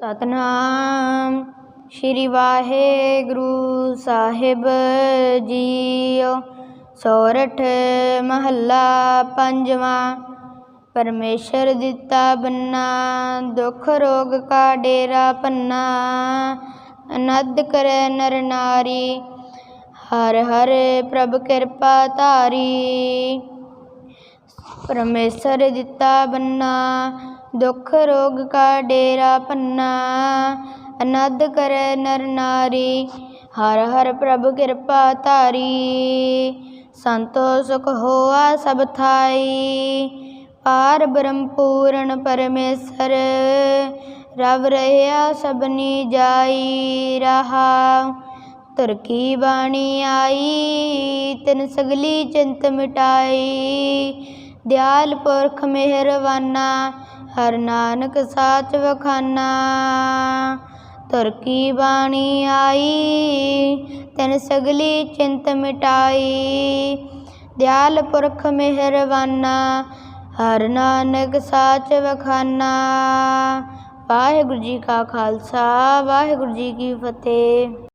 ਸਤਨਾਮ। ਸ਼੍ਰੀ ਵਾਹਿਗੁਰੂ ਸਾਹਿਬ ਜੀਓ। ਸੋਰਠ ਮਹੱਲਾ ਪੰਜਵਾਂ। ਪਰਮੇਸ਼ਰ ਦਿੱਤਾ ਬੰਨਾ, ਦੁਖ ਰੋਗ ਕਾ ਡੇਰਾ ਪੰਨਾ ਅਨੰਦ ਕਰੈ ਨਰ ਨਾਰੀ, ਹਰ ਹਰ ਪ੍ਰਭ ਕਿਰਪਾ ਧਾਰੀ। ਪਰਮੇਸ਼ਰ ਦਿੱਤਾ ਬੰਨਾ ਦੁਖ ਰੋਗ ਕਾ ਡੇਰਾ ਭੰਨਾ ਅਨੰਦ ਕਰੈ ਨਰ ਨਾਰੀ, ਹਰ ਹਰ ਪ੍ਰਭ ਕਿਰਪਾ ਧਾਰੀ, ਸੰਤੋ ਸੁਖ ਹੋਆ ਸਭ ਥਾਈ। ਪਾਰ ਬ੍ਰਹਮ ਪੂਰਨ ਪਰਮੇਸ਼ਰ, ਰਵ ਰਹਿਆ ਸਭਨੀ ਜਾਈ, ਰਹਾ। ਤੁਰਕੀ ਬਾਣੀ ਆਈ, ਤਿਨ ਸਗਲੀ ਚਿੰਤ ਮਿਟਾਈ। ਦਿਆਲ ਪੁਰਖ ਮਿਹਰਵਾਨਾ ਹਰ ਨਾਨਕ ਸਾਚ ਵਖਾਨਾ। ਤੁਰ ਕੀ ਬਾਣੀ ਆਈ, ਤਿਨ ਸਗਲੀ ਚਿੰਤ ਮਿਟਾਈ। ਦਿਆਲ ਪੁਰਖ ਮਿਹਰਵਾਨਾ ਹਰ ਨਾਨਕ ਸਾਚ ਵਖਾਨਾ। ਵਾਹਿਗੁਰੂ ਜੀ ਕਾ ਖਾਲਸਾ, ਵਾਹਿਗੁਰੂ ਜੀ ਕੀ ਫਤਿਹ।